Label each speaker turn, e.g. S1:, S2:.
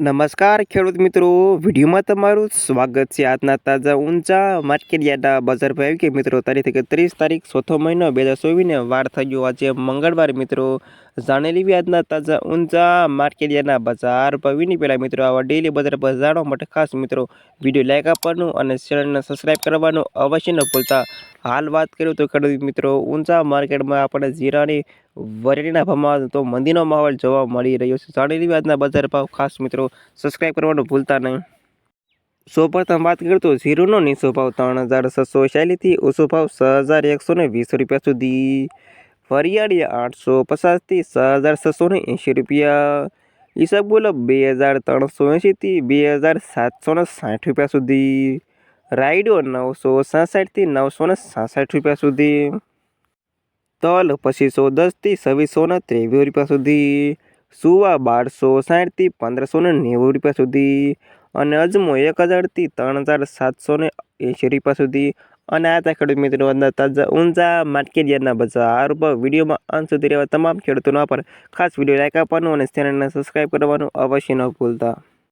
S1: નમસ્કાર, ખેડૂત મિત્રો. વિડીયોમાં તમારું સ્વાગત છે આજના તાજા ઊંચા માર્કેટ યાર્ડના બજાર ભાઈ કે મિત્રો, તારીખ ત્રીસ તારીખ ચોથો મહિનો બે હજાર ચોવીસને વાર થઈ ગયો. આજે મંગળવાર મિત્રો, જાણી લેવી આજના તાજા ઊંચા માર્કેટ યાર્ડના બજાર ભાવીની. પહેલાં મિત્રો, આવા ડેલી બજાર પર જાણવા માટે ખાસ મિત્રો, વીડિયો લાઇક આપવાનું અને ચેનલને સબસ્ક્રાઈબ કરવાનું અવશ્ય ન ભૂલતા. હાલ વાત કરું તો ખેડૂત મિત્રો ઊંચા માર્કેટમાં આપણે જીરાની વરણીના ભાવમાં તો મંદીનો માહોલ જોવા મળી રહ્યો છે. જાણેલી વાતના બજાર ભાવ ખાસ મિત્રો સબસ્ક્રાઈબ કરવાનું ભૂલતા નહીં. સૌ પ્રથમ વાત કરું તો ઝીરોનો નીચો ભાવ ત્રણ હજાર છસો ચાલીસથી ઓછો ભાવ છ હજાર એકસો ને વીસ રૂપિયા સુધી. વરિયાળી આઠસો પચાસથી છ હજાર છસો ને એંશી રૂપિયા. ઈસબગુલ બે હજાર ત્રણસો એંશીથી બે હજાર સાતસો ને સાઠ રૂપિયા સુધી. રાયડો નવસો સાસઠથી નવસોને સાસઠ રૂપિયા સુધી. તલ પચીસો દસથી છવ્વીસો ને ત્રેવીસ રૂપિયા સુધી. સુવા બારસો સાઠથી પંદરસો ને નેવું રૂપિયા સુધી. અને અજમો એક હજારથી ત્રણ હજાર સાતસો ને એંશી રૂપિયા સુધી. અને આ તા ખેડૂત મિત્રો અંદર તાજા ઊંઝા માર્કેટ બજાર પર વિડીયોમાં અંત સુધી રહેવા તમામ ખેડૂતોનો પર ખાસ વીડિયો લાઇક આપવાનું અને ચેનલને સબસ્ક્રાઈબ કરવાનું અવશ્ય ન ભૂલતા.